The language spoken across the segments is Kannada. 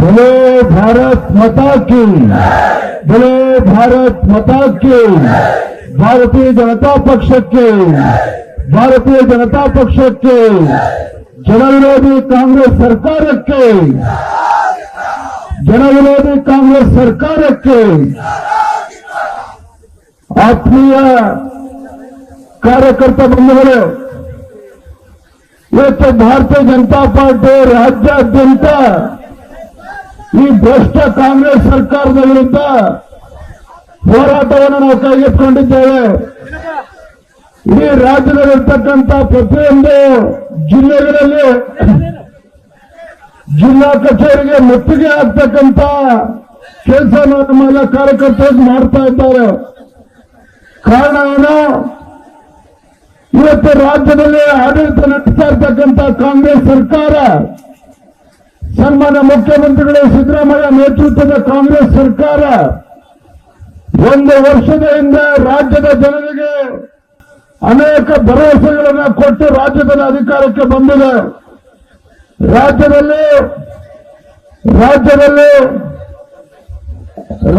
बोले भारत माता की बोले भारत माता की ಭಾರತೀಯ ಜನತಾ ಪಕ್ಷಕ್ಕೆ ಭಾರತೀಯ ಜನತಾ ಪಕ್ಷಕ್ಕೆ ಜನವಿರೋಧಿ ಕಾಂಗ್ರೆಸ್ ಸರ್ಕಾರಕ್ಕೆ ಜನವಿರೋಧಿ ಕಾಂಗ್ರೆಸ್ ಸರ್ಕಾರಕ್ಕೆ ಆತ್ಮೀಯ ಕಾರ್ಯಕರ್ತ ಬಂಧುಗಳು ಇವತ್ತು ಭಾರತೀಯ ಜನತಾ ಪಾರ್ಟಿ ರಾಜ್ಯಾದ್ಯಂತ ಈ ಭ್ರಷ್ಟ ಕಾಂಗ್ರೆಸ್ ಸರ್ಕಾರದ ವಿರುದ್ಧ ಹೋರಾಟವನ್ನು ನಾವು ಕೈಗೆತ್ತಿಕೊಂಡಿದ್ದೇವೆ. ಇಡೀ ರಾಜ್ಯದಲ್ಲಿರ್ತಕ್ಕಂಥ ಪ್ರತಿಯೊಂದು ಜಿಲ್ಲೆಗಳಲ್ಲಿ ಜಿಲ್ಲಾ ಕಚೇರಿಗೆ ಮುತ್ತಿಗೆ ಆಗ್ತಕ್ಕಂಥ ಕೆಲಸ ನಮ್ಮೆಲ್ಲ ಕಾರ್ಯಕರ್ತರು ಮಾಡ್ತಾ ಇದ್ದಾರೆ. ಕಾರಣ ಏನು? ಇವತ್ತು ರಾಜ್ಯದಲ್ಲಿ ಆಡಳಿತ ನಡೆಸ್ತಾ ಇರ್ತಕ್ಕಂಥ ಕಾಂಗ್ರೆಸ್ ಸರ್ಕಾರ ಸನ್ಮಾನ್ಯ ಮುಖ್ಯಮಂತ್ರಿಗಳು, ಸಿದ್ದರಾಮಯ್ಯ ನೇತೃತ್ವದ ಕಾಂಗ್ರೆಸ್ ಸರ್ಕಾರ ಒಂದು ವರ್ಷದ ಹಿಂದೆ ರಾಜ್ಯದ ಜನರಿಗೆ ಅನೇಕ ಭರವಸೆಗಳನ್ನು ಕೊಟ್ಟು ರಾಜ್ಯದಲ್ಲಿ ಅಧಿಕಾರಕ್ಕೆ ಬಂದಿದೆ. ರಾಜ್ಯದಲ್ಲಿ ರಾಜ್ಯದಲ್ಲಿ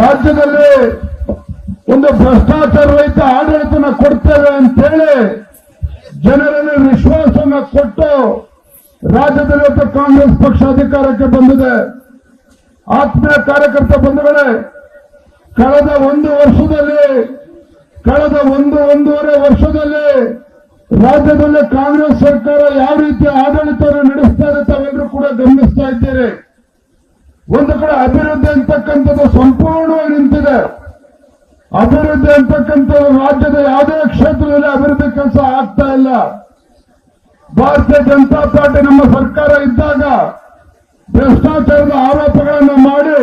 ರಾಜ್ಯದಲ್ಲಿ ಒಂದು ಭ್ರಷ್ಟಾಚಾರ ರಹಿತ ಆಡಳಿತನ ಕೊಡ್ತೇವೆ ಅಂತೇಳಿ ಜನರಲ್ಲಿ ವಿಶ್ವಾಸವನ್ನು ಕೊಟ್ಟು ರಾಜ್ಯದಲ್ಲಿ ಕಾಂಗ್ರೆಸ್ ಪಕ್ಷ ಅಧಿಕಾರಕ್ಕೆ ಬಂದಿದೆ. ಆತ್ಮೀಯ ಕಾರ್ಯಕರ್ತ ಬಂಧುಗಳೇ, ಕಳೆದ ಒಂದು ವರ್ಷದಲ್ಲಿ, ಕಳೆದ ಒಂದು, ಒಂದೂವರೆ ವರ್ಷದಲ್ಲಿ ರಾಜ್ಯದಲ್ಲಿ ಕಾಂಗ್ರೆಸ್ ಸರ್ಕಾರ ಯಾವ ರೀತಿ ಆಡಳಿತವನ್ನು ನಡೆಸ್ತಾ ಇದೆ ತಾವೆಲ್ಲರೂ ಕೂಡ ಗಮನಿಸ್ತಾ ಇದ್ದೀರಿ. ಒಂದು ಕಡೆ ಅಭಿವೃದ್ಧಿ ಅಂತಕ್ಕಂಥದ್ದು ಸಂಪೂರ್ಣವಾಗಿ ನಿಂತಿದೆ. ಅಭಿವೃದ್ಧಿ ಅಂತಕ್ಕಂಥದ್ದು ರಾಜ್ಯದ ಯಾವುದೇ ಕ್ಷೇತ್ರದಲ್ಲಿ ಅಭಿವೃದ್ಧಿ ಕೆಲಸ ಆಗ್ತಾ ಇಲ್ಲ. ಭಾರತೀಯ ಜನತಾ ಪಾರ್ಟಿ ನಮ್ಮ ಸರ್ಕಾರ ಇದ್ದಾಗ ಭ್ರಷ್ಟಾಚಾರದ ಆರೋಪಗಳನ್ನು ಮಾಡಿ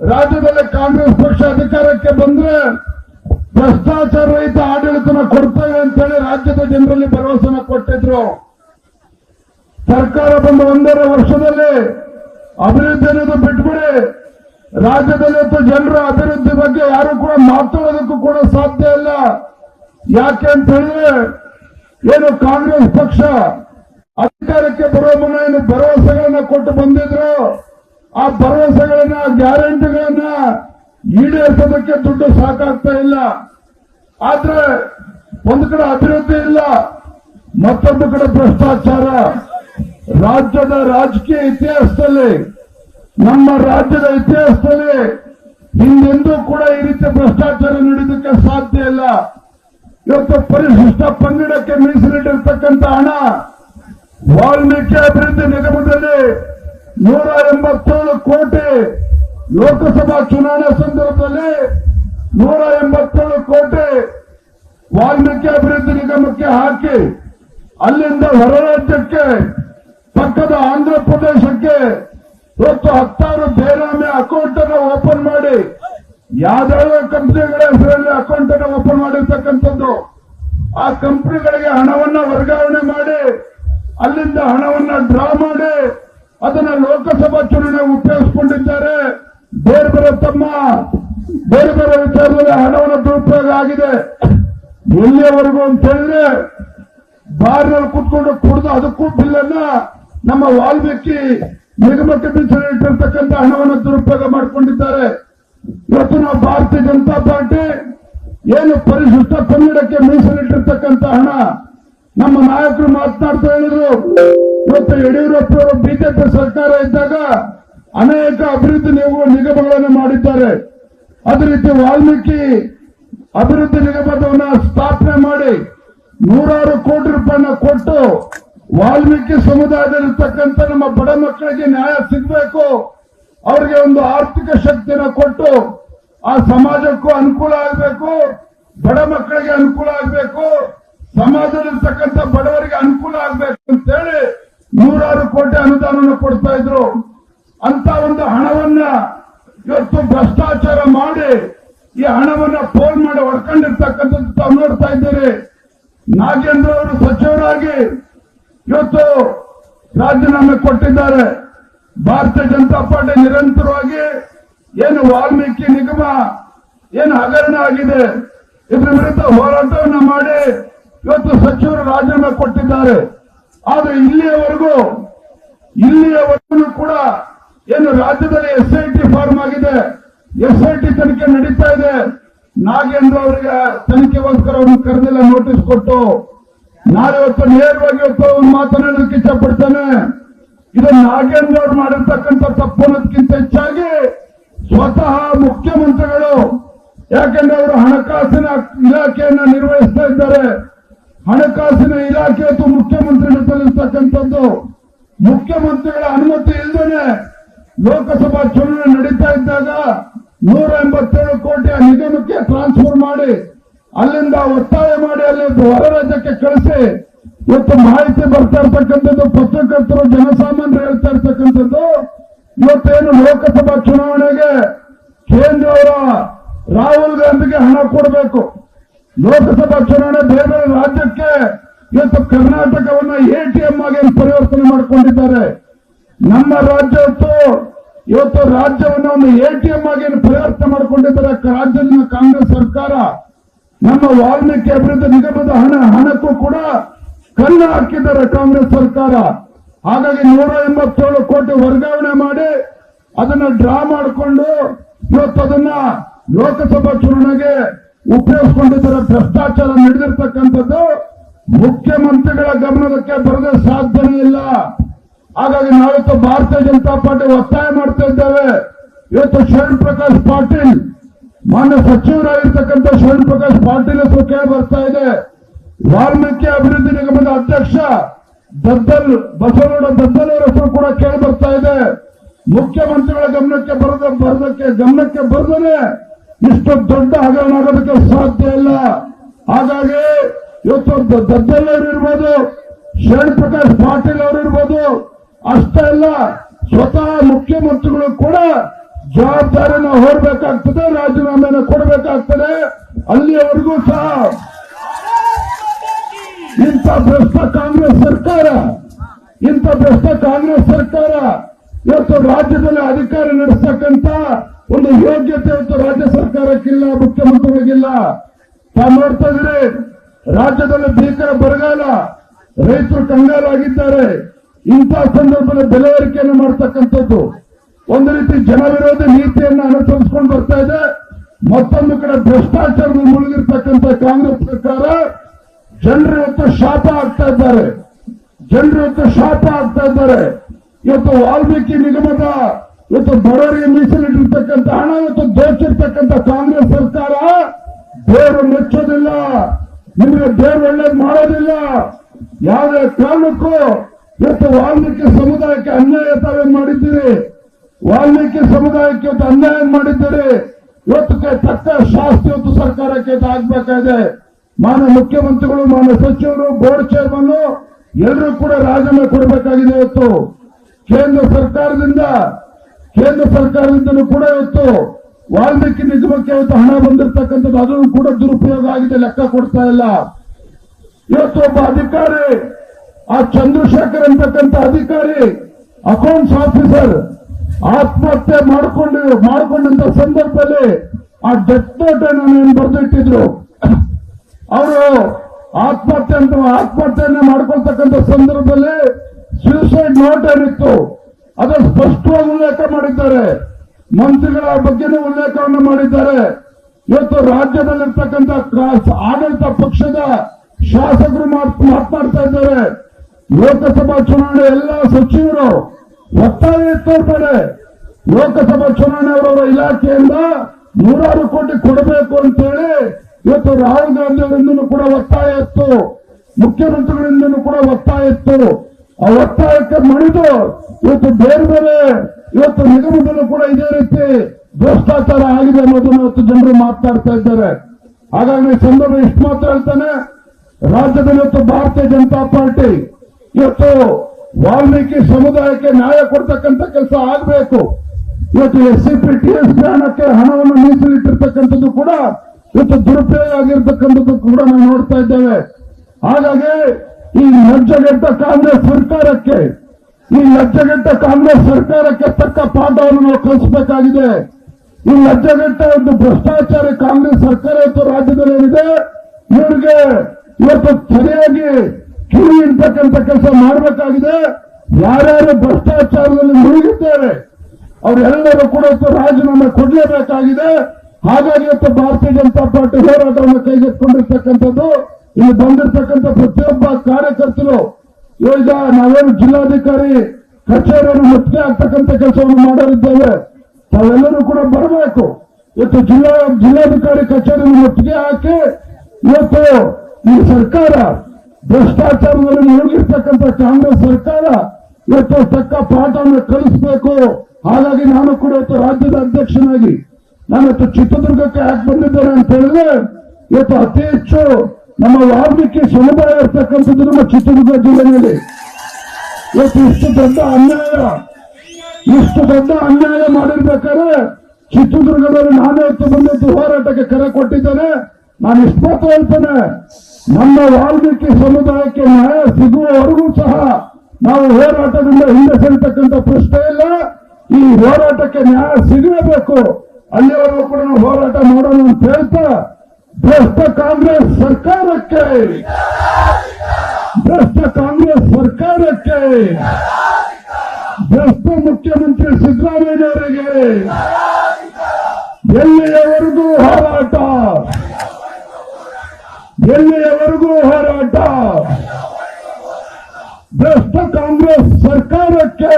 ರಾಜ್ಯದಲ್ಲಿ ಕಾಂಗ್ರೆಸ್ ಪಕ್ಷ ಅಧಿಕಾರಕ್ಕೆ ಬಂದ್ರೆ ಭ್ರಷ್ಟಾಚಾರ ರಹಿತ ಆಡಳಿತನ ಕೊಡ್ತೇವೆ ಅಂತೇಳಿ ರಾಜ್ಯದ ಜನರಲ್ಲಿ ಭರವಸೆನ ಕೊಟ್ಟಿದ್ರು. ಸರ್ಕಾರ ಬಂದ ಒಂದೂವರೆ ವರ್ಷದಲ್ಲಿ ಅಭಿವೃದ್ಧಿ ಅನ್ನೋದು ಬಿಟ್ಬಿಡಿ. ರಾಜ್ಯದಲ್ಲಿ ಜನರ ಅಭಿವೃದ್ಧಿ ಬಗ್ಗೆ ಯಾರು ಕೂಡ ಮಾತಾಡೋದಕ್ಕೂ ಕೂಡ ಸಾಧ್ಯ ಇಲ್ಲ. ಯಾಕೆ ಅಂತ ಹೇಳಿದ್ರೆ ಏನು ಕಾಂಗ್ರೆಸ್ ಪಕ್ಷ ಅಧಿಕಾರಕ್ಕೆ ಬರುವ ಮುನ್ನ ಏನು ಭರವಸೆಗಳನ್ನ ಕೊಟ್ಟು ಬಂದಿದ್ರು? ಆ ಭರವಸೆಗಳನ್ನ, ಗ್ಯಾರಂಟಿಗಳನ್ನ ಈಡೇರಿಸೋದಕ್ಕೆ ದುಡ್ಡು ಸಾಕಾಗ್ತಾ ಇಲ್ಲ. ಆದ್ರೆ ಒಂದು ಕಡೆ ಅಭಿವೃದ್ಧಿ ಇಲ್ಲ, ಮತ್ತೊಂದು ಕಡೆ ಭ್ರಷ್ಟಾಚಾರ. ರಾಜ್ಯದ ರಾಜಕೀಯ ಇತಿಹಾಸದಲ್ಲಿ, ನಮ್ಮ ರಾಜ್ಯದ ಇತಿಹಾಸದಲ್ಲಿ ಹಿಂದೆಂದೂ ಕೂಡ ಈ ರೀತಿ ಭ್ರಷ್ಟಾಚಾರ ನಡೆಯೋದಕ್ಕೆ ಸಾಧ್ಯ ಇಲ್ಲ. ಇವತ್ತು ಪರಿಶಿಷ್ಟ ಪಂಗಡಕ್ಕೆ ಮೀಸಲಿಟ್ಟಿರ್ತಕ್ಕಂಥ ಹಣ ವಾಲ್ಮೀಕಿ ಅಭಿವೃದ್ಧಿ ನಿಗಮದಲ್ಲಿ ನೂರ ಎಂಬತ್ತೇಳು ಕೋಟಿ ಲೋಕಸಭಾ ಚುನಾವಣೆ ಸಂದರ್ಭದಲ್ಲಿ ನೂರ ಎಂಬತ್ತೇಳು ಕೋಟಿ ವಾಲ್ಮೀಕಿ ಅಭಿವೃದ್ಧಿ ನಿಗಮಕ್ಕೆ ಹಾಕಿ ಅಲ್ಲಿಂದ ಹೊರ ರಾಜ್ಯಕ್ಕೆ ಪಕ್ಕದ ಆಂಧ್ರ ಪ್ರದೇಶಕ್ಕೆ ಇವತ್ತು ಹತ್ತಾರು ಬೇನಾಮಿ ಅಕೌಂಟ್ ಅನ್ನು ಓಪನ್ ಮಾಡಿ ಯಾವ್ದಾವ ಕಂಪ್ನಿಗಳ ಹೆಸರಲ್ಲಿ ಅಕೌಂಟ್ ಅನ್ನು ಓಪನ್ ಮಾಡಿರ್ತಕ್ಕಂಥದ್ದು, ಆ ಕಂಪ್ನಿಗಳಿಗೆ ಹಣವನ್ನ ವರ್ಗಾವಣೆ ಮಾಡಿ, ಅಲ್ಲಿಂದ ಹಣವನ್ನ ಡ್ರಾ ಮಾಡಿ, ಅದನ್ನ ಲೋಕಸಭಾ ಚುನಾವಣೆ ಉಪಯೋಗಿಸಿಕೊಂಡಿದ್ದಾರೆ. ಬೇರೆ ಬೇರೆ ತಮ್ಮ, ಬೇರೆ ಬೇರೆ ವಿಚಾರದಲ್ಲಿ ಹಣವನ್ನು ದುರುಪಯೋಗ ಆಗಿದೆ. ಎಲ್ಲಿಯವರೆಗೂ ಅಂತ ಹೇಳಿದ್ರೆ, ಬಾರ್ನಲ್ಲಿ ಕುತ್ಕೊಂಡು ಕುಡಿದು ಅದಕ್ಕೂ ಬಿಲ್ಲನ್ನ ನಮ್ಮ ವಾಲ್ಮೀಕಿ ನಿಗಮಕ್ಕೆ ಮೀಸಲಿಟ್ಟಿರ್ತಕ್ಕಂಥ ಹಣವನ್ನು ದುರುಪಯೋಗ ಮಾಡಿಕೊಂಡಿದ್ದಾರೆ. ಇವತ್ತು ನಾವು ಭಾರತೀಯ ಜನತಾ ಪಾರ್ಟಿ ಏನು ಪರಿಶಿಷ್ಟ ಕನ್ನಡಕ್ಕೆ ಮೀಸಲಿಟ್ಟಿರ್ತಕ್ಕಂಥ ಹಣ ನಮ್ಮ ನಾಯಕರು ಮಾತನಾಡ್ತಾ ಹೇಳಿದ್ರು. ಇವತ್ತು ಯಡಿಯೂರಪ್ಪನವರು ಬಿಜೆಪಿ ಸರ್ಕಾರ ಇದ್ದಾಗ ಅನೇಕ ಅಭಿವೃದ್ಧಿ ನಿಗಮಗಳನ್ನು ಮಾಡಿದ್ದಾರೆ. ಅದೇ ರೀತಿ ವಾಲ್ಮೀಕಿ ಅಭಿವೃದ್ಧಿ ನಿಗಮದವನ್ನ ಸ್ಥಾಪನೆ ಮಾಡಿ ನೂರಾರು ಕೋಟಿ ರೂಪಾಯಿನ ಕೊಟ್ಟು ವಾಲ್ಮೀಕಿ ಸಮುದಾಯದಲ್ಲಿರ್ತಕ್ಕಂಥ ನಮ್ಮ ಬಡ ಮಕ್ಕಳಿಗೆ ನ್ಯಾಯ ಸಿಗಬೇಕು. ಅವರಿಗೆ ಒಂದು ಆರ್ಥಿಕ ಶಕ್ತಿಯನ್ನು ಕೊಟ್ಟು ಆ ಸಮಾಜಕ್ಕೂ ಅನುಕೂಲ ಆಗಬೇಕು. ಬಡ ಮಕ್ಕಳಿಗೆ ಅನುಕೂಲ ಆಗಬೇಕು. ಸಮಾಜದಲ್ಲಿರ್ತಕ್ಕಂಥ ಬಡವರಿಗೆ ಅನುಕೂಲ ಆಗಬೇಕು ಅಂತೇಳಿ ನೂರಾರು ಕೋಟಿ ಅನುದಾನವನ್ನು ಕೊಡ್ತಾ ಇದ್ರು. ಅಂತ ಒಂದು ಹಣವನ್ನ ಇವತ್ತು ಭ್ರಷ್ಟಾಚಾರ ಮಾಡಿ ಈ ಹಣವನ್ನ ಪೋಲ್ ಮಾಡಿ ಹೊಡ್ಕೊಂಡಿರ್ತಕ್ಕಂಥದ್ದು ತಾವು ನೋಡ್ತಾ ಇದ್ದೀರಿ. ನಾಗೇಂದ್ರ ಅವರು ಸಚಿವರಾಗಿ ಇವತ್ತು ರಾಜೀನಾಮೆ ಕೊಟ್ಟಿದ್ದಾರೆ. ಭಾರತೀಯ ಜನತಾ ಪಾರ್ಟಿ ನಿರಂತರವಾಗಿ ಏನು ವಾಲ್ಮೀಕಿ ನಿಗಮ, ಏನು ಹಗರಣ ಆಗಿದೆ? ಇದ್ರ ವಿರುದ್ಧ ಹೋರಾಟವನ್ನು ಮಾಡಿ ಇವತ್ತು ಸಚಿವರು ರಾಜೀನಾಮೆ ಕೊಟ್ಟಿದ್ದಾರೆ. ಆದ್ರೆ ಇಲ್ಲಿಯವರೆಗೂ ಇಲ್ಲಿಯವರೆಗೂ ಕೂಡ ಏನು ರಾಜ್ಯದಲ್ಲಿ ಎಸ್ ಐ ಟಿ ಫಾರ್ಮ್ ಆಗಿದೆ. ಎಸ್ ಐ ಟಿ ತನಿಖೆ ನಡೀತಾ ಇದೆ. ನಾಗೇಂದ್ರ ಅವರಿಗೆ ತನಿಖೆಗೋಸ್ಕರ ಅವ್ರನ್ನ ಕರೆದಿಲ್ಲ ನೋಟಿಸ್ ಕೊಟ್ಟು. ನಾಳೆ ಇವತ್ತು ನೇರವಾಗಿ ಇವತ್ತು ಮಾತನಾಡೋದಕ್ಕೆ ಇಷ್ಟಪಡ್ತಾನೆ ಇದು ನಾಗೇಂದ್ರ ಅವ್ರು ಮಾಡಿರ್ತಕ್ಕಂಥ ತಪ್ಪು ಅನ್ನೋದಕ್ಕಿಂತ ಹೆಚ್ಚಾಗಿ ಸ್ವತಃ ಮುಖ್ಯಮಂತ್ರಿಗಳು, ಯಾಕೆಂದ್ರೆ ಅವರು ಹಣಕಾಸಿನ ಇಲಾಖೆಯನ್ನ ನಿರ್ವಹಿಸ್ತಾ ಇದ್ದಾರೆ. ಹಣಕಾಸಿನ ಇಲಾಖೆ ಮುಖ್ಯಮಂತ್ರಿ ಸಲ್ಲಿಸ್ತಕ್ಕಂಥದ್ದು ಮುಖ್ಯಮಂತ್ರಿಗಳ ಅನುಮತಿ ಇಲ್ಲದೇನೆ ಲೋಕಸಭಾ ಚುನಾವಣೆ ನಡೀತಾ ಇದ್ದಾಗ ನೂರ ಎಂಬತ್ತೇಳು ಕೋಟಿ ನಿಗಮಕ್ಕೆ ಟ್ರಾನ್ಸ್ಫರ್ ಮಾಡಿ, ಅಲ್ಲಿಂದ ಒತ್ತಾಯ ಮಾಡಿ, ಅಲ್ಲಿ ಹೊರ ರಾಜ್ಯಕ್ಕೆ ಕಳಿಸಿ, ಇವತ್ತು ಮಾಹಿತಿ ಬರ್ತಾ ಇರ್ತಕ್ಕಂಥದ್ದು ಪತ್ರಕರ್ತರು, ಜನಸಾಮಾನ್ಯರು ಹೇಳ್ತಾ ಇರ್ತಕ್ಕಂಥದ್ದು ಇವತ್ತೇನು ಲೋಕಸಭಾ ಚುನಾವಣೆಗೆ ಕೇಂದ್ರ ಅವರ ರಾಹುಲ್ ಗಾಂಧಿಗೆ ಹಣ ಕೊಡಬೇಕು? ಲೋಕಸಭಾ ಚುನಾವಣೆ ಬೇರೆ ಬೇರೆ ರಾಜ್ಯಕ್ಕೆ ಇವತ್ತು ಕರ್ನಾಟಕವನ್ನ ಎಟಿಎಂ ಆಗಿ ಪರಿವರ್ತನೆ ಮಾಡಿಕೊಂಡಿದ್ದಾರೆ? ನಮ್ಮ ರಾಜ್ಯ ಇವತ್ತು ರಾಜ್ಯವನ್ನು ಒಂದು ಎಟಿಎಂ ಆಗಿ ಪರಿವರ್ತನೆ ಮಾಡಿಕೊಂಡಿದ್ದಾರೆ? ರಾಜ್ಯದ ಕಾಂಗ್ರೆಸ್ ಸರ್ಕಾರ ನಮ್ಮ ವಾಲ್ಮೀಕಿ ಅಭಿವೃದ್ಧಿ ನಿಗಮದ ಹಣ ಹಣಕ್ಕೂ ಕೂಡ ಕಣ್ಣು ಹಾಕಿದ್ದಾರೆ ಕಾಂಗ್ರೆಸ್ ಸರ್ಕಾರ. ಹಾಗಾಗಿ ನೂರ ಎಂಬತ್ತೇಳು ಕೋಟಿ ವರ್ಗಾವಣೆ ಮಾಡಿ ಅದನ್ನ ಡ್ರಾ ಮಾಡಿಕೊಂಡು ಇವತ್ತು ಅದನ್ನ ಲೋಕಸಭಾ ಚುನಾವಣೆಗೆ ಉಪಯೋಗಿಸಿಕೊಂಡಿದ್ದಾರೆ ಭ್ರಷ್ಟಾಚಾರ ನಡೆದಿರ್ತಕ್ಕಂಥದ್ದು ಮುಖ್ಯಮಂತ್ರಿಗಳ ಗಮನಕ್ಕೆ ಬರದೆ ಸಾಧ್ಯನೇ ಇಲ್ಲ. ಹಾಗಾಗಿ ನಾವಿತ್ತು ಭಾರತೀಯ ಜನತಾ ಪಾರ್ಟಿ ಒತ್ತಾಯ ಮಾಡ್ತಾ ಇದ್ದೇವೆ. ಇವತ್ತು ಶರಣ್ ಪ್ರಕಾಶ್ ಪಾಟೀಲ್, ಮಾನ್ಯ ಸಚಿವರಾಗಿರ್ತಕ್ಕಂಥ ಶರಣ್ ಪ್ರಕಾಶ್ ಪಾಟೀಲ್ ಹೆಸರು ಕೇಳಿ ಬರ್ತಾ ಇದೆ. ವಾಲ್ಮೀಕಿ ಅಭಿವೃದ್ಧಿ ನಿಗಮದ ಅಧ್ಯಕ್ಷ ದದ್ದಲ್ ಬಸವನಗೌಡ ದದ್ದಲ್ ಅವರ ಹೆಸರು ಕೂಡ ಕೇಳಿ ಬರ್ತಾ ಇದೆ. ಮುಖ್ಯಮಂತ್ರಿಗಳ ಗಮನಕ್ಕೆ ಬರದ, ಬರದಕ್ಕೆ, ಗಮನಕ್ಕೆ ಬರದೇ ಇಷ್ಟು ದೊಡ್ಡ ಹಗರಣ ಆಗೋದಕ್ಕೆ ಸಾಧ್ಯ ಇಲ್ಲ. ಹಾಗಾಗಿ ಇವತ್ತು ದದ್ದಲ್ ಅವರು ಇರ್ಬೋದು, ಶರಣ್ ಪ್ರಕಾಶ್ ಪಾಟೀಲ್ ಅವರು ಇರ್ಬೋದು, ಅಷ್ಟೇ ಅಲ್ಲ, ಸ್ವತಃ ಮುಖ್ಯಮಂತ್ರಿಗಳು ಕೂಡ ಜವಾಬ್ದಾರಿನ ಹೊರಬೇಕಾಗ್ತದೆ ರಾಜೀನಾಮೆಯನ್ನು ಕೊಡಬೇಕಾಗ್ತದೆ. ಅಲ್ಲಿಯವರೆಗೂ ಸಹ ಇಂಥ ಭ್ರಷ್ಟ ಕಾಂಗ್ರೆಸ್ ಸರ್ಕಾರ, ಇಂಥ ಭ್ರಷ್ಟ ಕಾಂಗ್ರೆಸ್ ಸರ್ಕಾರ ಇವತ್ತು ರಾಜ್ಯದಲ್ಲಿ ಅಧಿಕಾರ ನಡೆಸ್ತಕ್ಕಂತ ಒಂದು ಯೋಗ್ಯತೆ ಇವತ್ತು ರಾಜ್ಯ ಸರ್ಕಾರಕ್ಕಿಲ್ಲ, ಮುಖ್ಯಮಂತ್ರಿಗಳಿಗಿಲ್ಲ. ತಾವು ನೋಡ್ತಾ ಇದ್ರೆ ರಾಜ್ಯದಲ್ಲಿ ಭೀಕರ ಬರಗಾಲ, ರೈತರು ಕಂಗಾಲಾಗಿದ್ದಾರೆ. ಇಂಥ ಸಂದರ್ಭದಲ್ಲಿ ಬೆಲೆ ಏರಿಕೆಯನ್ನು ಮಾಡ್ತಕ್ಕಂಥದ್ದು. ಒಂದು ರೀತಿ ಜನವಿರೋಧಿ ನೀತಿಯನ್ನು ಅನುಸರಿಸಿಕೊಂಡು ಬರ್ತಾ ಇದೆ. ಮತ್ತೊಂದು ಕಡೆ ಭ್ರಷ್ಟಾಚಾರದಲ್ಲಿ ಮುಳುಗಿರ್ತಕ್ಕಂಥ ಕಾಂಗ್ರೆಸ್ ಸರ್ಕಾರ ಜನರು ಇವತ್ತು ಶಾಪ ಆಗ್ತಾ ಇದ್ದಾರೆ. ಜನರು ಇವತ್ತು ಶಾಪ ಆಗ್ತಾ ಇದ್ದಾರೆ. ಇವತ್ತು ವಾಲ್ಮೀಕಿ ನಿಗಮದ ಇವತ್ತು ಬಡವರಿಗೆ ಮೀಸಲಿಟ್ಟಿರ್ತಕ್ಕಂಥ ಹಣ, ಇವತ್ತು ದೋಚಿರ್ತಕ್ಕಂಥ ಕಾಂಗ್ರೆಸ್ ಸರ್ಕಾರ ದೇವರು ಮೆಚ್ಚೋದಿಲ್ಲ. ನಿಮಗೆ ದೇವರು ಒಳ್ಳೇದು ಮಾಡೋದಿಲ್ಲ. ಯಾವುದೇ ಕಾರಣಕ್ಕೂ ಇವತ್ತು ವಾಲ್ಮೀಕಿ ಸಮುದಾಯಕ್ಕೆ ಅನ್ಯಾಯ ತಾವೇ ಮಾಡಿದ್ದೀರಿ. ವಾಲ್ಮೀಕಿ ಸಮುದಾಯಕ್ಕೆ ಇವತ್ತು ಅನ್ಯಾಯ ಮಾಡಿದ್ದೀರಿ. ಇವತ್ತು ತಕ್ಕ ಶಾಸ್ತಿ ಇವತ್ತು ಸರ್ಕಾರಕ್ಕೆ ಆಗ್ಬೇಕಾಗಿದೆ. ಮಾನ್ಯ ಮುಖ್ಯಮಂತ್ರಿಗಳು ಮಾನ ಸಚಿವರು, ಬೋರ್ಡ್ ಚೇರ್ಮನ್ ಎಲ್ಲರೂ ಕೂಡ ರಾಜೀನಾಮೆ ಕೊಡಬೇಕಾಗಿದೆ ಇವತ್ತು. ಕೇಂದ್ರ ಸರ್ಕಾರದಿಂದ, ಕೇಂದ್ರ ಸರ್ಕಾರದಿಂದಲೂ ಕೂಡ ಇವತ್ತು ವಾಲ್ಮೀಕಿ ನಿಗಮಕ್ಕೆ ಇವತ್ತು ಹಣ ಬಂದಿರತಕ್ಕಂಥದ್ದು ಅದನ್ನು ಕೂಡ ದುರುಪಯೋಗ ಆಗಿದೆ, ಲೆಕ್ಕ ಕೊಡ್ತಾ ಇಲ್ಲ. ಇವತ್ತು ಒಬ್ಬ ಅಧಿಕಾರಿ, ಆ ಚಂದ್ರಶೇಖರ್ ಅಂತಕ್ಕಂಥ ಅಧಿಕಾರಿ ಅಕೌಂಟ್ಸ್ ಆಫೀಸರ್ ಆತ್ಮಹತ್ಯೆ ಮಾಡಿಕೊಂಡು, ಮಾಡಿಕೊಂಡಂತ ಸಂದರ್ಭದಲ್ಲಿ ಆ ಡೆತ್ ನೋಟ್ ಏನು ಬರೆದಿಟ್ಟಿದ್ರು? ಅವರು ಆತ್ಮಹತ್ಯೆ ಅಂತ ಆತ್ಮಹತ್ಯೆಯನ್ನ ಮಾಡ್ಕೊಳ್ತಕ್ಕಂಥ ಸಂದರ್ಭದಲ್ಲಿ ಸೂಸೈಡ್ ನೋಟ್ ಏನಿತ್ತು, ಅದು ಸ್ಪಷ್ಟವಾಗಿ ಉಲ್ಲೇಖ ಮಾಡಿದ್ದಾರೆ. ಮಂತ್ರಿಗಳ ಬಗ್ಗೆನೂ ಉಲ್ಲೇಖವನ್ನು ಮಾಡಿದ್ದಾರೆ. ಇವತ್ತು ರಾಜ್ಯದಲ್ಲಿರ್ತಕ್ಕಂಥ ಆಡಳಿತ ಪಕ್ಷದ ಶಾಸಕರು ಮಾತ್- ಮಾತನಾಡ್ತಾ ಇದ್ದಾರೆ. ಲೋಕಸಭಾ ಚುನಾವಣೆ ಎಲ್ಲ ಸಚಿವರು ಒತ್ತಾಯ ಎತ್ತಿರ್ತಾರೆ ಲೋಕಸಭಾ ಚುನಾವಣೆ ಅವರವರ ಇಲಾಖೆಯಿಂದ ನೂರಾರು ಕೋಟಿ ಕೊಡಬೇಕು ಅಂತೇಳಿ ಇವತ್ತು ರಾಹುಲ್ ಗಾಂಧಿ ಕೂಡ ಒತ್ತಾಯ ಇತ್ತು. ಮುಖ್ಯಮಂತ್ರಿಗಳಿಂದನೂ ಕೂಡ ಒತ್ತಾಯ ಇತ್ತು. ಆ ಒತ್ತಾಯಕ್ಕೆ ಮಣಿದು ಇವತ್ತು ಬೇರೆ ಬೇರೆ, ಇವತ್ತು ನಿಗಮದಲ್ಲೂ ಕೂಡ ಇದೇ ರೀತಿ ಭ್ರಷ್ಟಾಚಾರ ಆಗಿದೆ ಅನ್ನೋದನ್ನು ಇವತ್ತು ಜನರು ಮಾತನಾಡ್ತಾ ಇದ್ದಾರೆ. ಹಾಗಾಗಿ ಸಂದರ್ಭ ಇಷ್ಟು ಮಾತ್ರ ಹೇಳ್ತಾನೆ. ರಾಜ್ಯದಲ್ಲಿ ಇವತ್ತು ಭಾರತೀಯ ಜನತಾ ಪಾರ್ಟಿ ಇವತ್ತು ವಾಲ್ಮೀಕಿ ಸಮುದಾಯಕ್ಕೆ ನ್ಯಾಯ ಕೊಡ್ತಕ್ಕಂಥ ಕೆಲಸ ಆಗಬೇಕು. ಇವತ್ತು S C P T S ಹಣವನ್ನು ಮೀಸಲಿಟ್ಟಿರ್ತಕ್ಕಂಥದ್ದು ಕೂಡ ಇವತ್ತು ದುರುಪಯೋಗ ಆಗಿರ್ತಕ್ಕಂಥದ್ದು ಕೂಡ ನಾವು ನೋಡ್ತಾ ಇದ್ದೇವೆ. ಹಾಗಾಗಿ ಈ ಲಜ್ಜೆಗೆಟ್ಟ ಕಾಂಗ್ರೆಸ್ ಸರ್ಕಾರಕ್ಕೆ, ಈ ಲಜ್ಜೆಗೆಟ್ಟ ಕಾಂಗ್ರೆಸ್ ಸರ್ಕಾರಕ್ಕೆ ತಕ್ಕ ಪಾಠವನ್ನು ನಾವು ಕಲಿಸಬೇಕಾಗಿದೆ. ಈ ಲಜ್ಜೆಗೆಟ್ಟ ಒಂದು ಭ್ರಷ್ಟಾಚಾರ ಕಾಂಗ್ರೆಸ್ ಸರ್ಕಾರ ಇವತ್ತು ರಾಜ್ಯದಲ್ಲಿ ಏನಿದೆ, ಇವರಿಗೆ ಇವತ್ತು ಸರಿಯಾಗಿ ಕಿವಿ ಇರ್ತಕ್ಕಂಥ ಕೆಲಸ ಮಾಡಬೇಕಾಗಿದೆ. ಯಾರ್ಯಾರು ಭ್ರಷ್ಟಾಚಾರದಲ್ಲಿ ಮುಳುಗಿದ್ದೇವೆ ಅವರೆಲ್ಲರೂ ಕೂಡ ರಾಜೀನಾಮೆ ಕೊಡಲೇಬೇಕಾಗಿದೆ. ಹಾಗಾಗಿ ಇವತ್ತು ಭಾರತೀಯ ಜನತಾ ಪಾರ್ಟಿ ಹೋರಾಟವನ್ನು ಕೈಗೆತ್ತಿಕೊಂಡಿರ್ತಕ್ಕಂಥದ್ದು, ಇಲ್ಲಿ ಬಂದಿರತಕ್ಕಂಥ ಪ್ರತಿಯೊಬ್ಬ ಕಾರ್ಯಕರ್ತರು, ಈಗ ನಾವೇನು ಜಿಲ್ಲಾಧಿಕಾರಿ ಕಚೇರಿಯನ್ನು ಮುತ್ತಿಗೆ ಆಗ್ತಕ್ಕಂಥ ಕೆಲಸವನ್ನು ಮಾಡಲಿದ್ದೇವೆ, ತಾವೆಲ್ಲರೂ ಕೂಡ ಬರಬೇಕು. ಇವತ್ತು ಜಿಲ್ಲಾ, ಜಿಲ್ಲಾಧಿಕಾರಿ ಕಚೇರಿಯನ್ನು ಮುತ್ತಿಗೆ ಹಾಕಿ ಇವತ್ತು ಈ ಸರ್ಕಾರ ಭ್ರಷ್ಟಾಚಾರದಲ್ಲಿ ಮುಳುಗಿರ್ತಕ್ಕಂಥ ಕಾಂಗ್ರೆಸ್ ಸರ್ಕಾರ ಇವತ್ತು ತಕ್ಕ ಪಾಠವನ್ನು ಕಲಿಸಬೇಕು. ಹಾಗಾಗಿ ನಾನು ಕೂಡ ಇವತ್ತು ರಾಜ್ಯದ ಅಧ್ಯಕ್ಷನಾಗಿ ನಾನು ಇವತ್ತು ಚಿತ್ರದುರ್ಗಕ್ಕೆ ಯಾಕೆ ಬಂದಿದ್ದೇನೆ ಅಂತ ಹೇಳಿದ್ರೆ, ಇವತ್ತು ಅತಿ ಹೆಚ್ಚು ನಮ್ಮ ವಾಲ್ಮೀಕಿ ಸಮುದಾಯ ಇರ್ತಕ್ಕಂಥದ್ದು ನಮ್ಮ ಚಿತ್ರದುರ್ಗ ಜಿಲ್ಲೆಯಲ್ಲಿ. ಇವತ್ತು ಇಷ್ಟು ದೊಡ್ಡ ಅನ್ಯಾಯ, ಇಷ್ಟು ದೊಡ್ಡ ಅನ್ಯಾಯ ಮಾಡಿರ್ಬೇಕಾದ್ರೆ ಚಿತ್ರದುರ್ಗದಲ್ಲಿ ನಾನೇ ಇವತ್ತು ಬಂದಿದ್ದು ಹೋರಾಟಕ್ಕೆ ಕರೆ ಕೊಟ್ಟಿದ್ದೇನೆ. ನಾನು ಇಷ್ಟು ಮಾತ್ರ ಹೇಳ್ತೇನೆ, ನಮ್ಮ ವಾಲ್ಮೀಕಿ ಸಮುದಾಯಕ್ಕೆ ನ್ಯಾಯ ಸಿಗುವವರೆಗೂ ಸಹ ನಾವು ಹೋರಾಟದಿಂದ ಹಿಂದೆ ಸರಿತಕ್ಕಂಥ ಪ್ರಶ್ನೆ ಇಲ್ಲ. ಈ ಹೋರಾಟಕ್ಕೆ ನ್ಯಾಯ ಸಿಗಲೇಬೇಕು. ಅಲ್ಲಿವರೆಗೂ ಕೂಡ ಹೋರಾಟ ಮಾಡೋಣ ಅಂತ ಹೇಳ್ತಾ ಭ್ರಷ್ಟ ಕಾಂಗ್ರೆಸ್ ಸರ್ಕಾರಕ್ಕೆ. ಭ್ರಷ್ಟ ಕಾಂಗ್ರೆಸ್ ಸರ್ಕಾರಕ್ಕೆ. ಭ್ರಷ್ಟ ಮುಖ್ಯಮಂತ್ರಿ ಸಿದ್ದರಾಮಯ್ಯನವರಿಗೆ. ಎಲ್ಲಿಯವರೆಗೂ ಹೋರಾಟ? ಎಲ್ಲಿಯವರೆಗೂ ಹೋರಾಟ? ಭ್ರಷ್ಟ ಕಾಂಗ್ರೆಸ್ ಸರ್ಕಾರಕ್ಕೆ.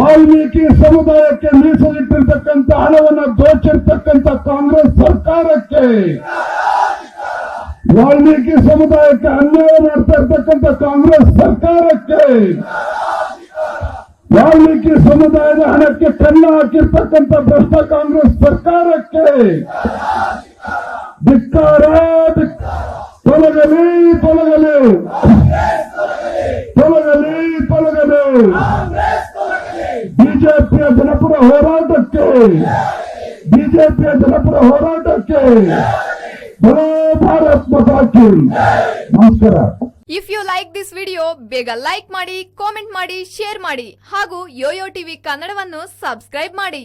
ವಾಲ್ಮೀಕಿ ಸಮುದಾಯಕ್ಕೆ ಮೀಸಲಿಟ್ಟಿರ್ತಕ್ಕಂಥ ಹಣವನ್ನು ದೋಚಿರ್ತಕ್ಕಂಥ ಕಾಂಗ್ರೆಸ್ ಸರ್ಕಾರಕ್ಕೆ. ವಾಲ್ಮೀಕಿ ಸಮುದಾಯಕ್ಕೆ ಅನ್ಯಾಯ ಮಾಡ್ತಾ ಇರ್ತಕ್ಕಂಥ ಕಾಂಗ್ರೆಸ್ ಸರ್ಕಾರಕ್ಕೆ. ವಾಲ್ಮೀಕಿ ಸಮುದಾಯದ ಹಣಕ್ಕೆ ಕನ್ನ ಹಾಕಿರ್ತಕ್ಕಂಥ ಭ್ರಷ್ಟ ಕಾಂಗ್ರೆಸ್ ಸರ್ಕಾರಕ್ಕೆ. ಧಿಕ್ಕಾರ, ಧಿಕ್- ತೊಲಗಲಿ ತೊಲಗಲಿ. ತೊಲಗಲಿ ತೊಲಗಲಿ. ಜನಪರ ಹೋರಾಟಕ್ಕೆ, ಬಿಜೆಪಿಯ ಜನಪರ ಹೋರಾಟಕ್ಕೆ ನಮಸ್ಕಾರ. If you like this video ಬೇಗ ಲೈಕ್ ಮಾಡಿ ಕಾಮೆಂಟ್ ಮಾಡಿ ಶೇರ್ ಮಾಡಿ ಹಾಗೂ ಯೋಯೋ ಟಿವಿ ಕನ್ನಡವನ್ನು ಸಬ್ಸ್ಕ್ರೈಬ್ ಮಾಡಿ.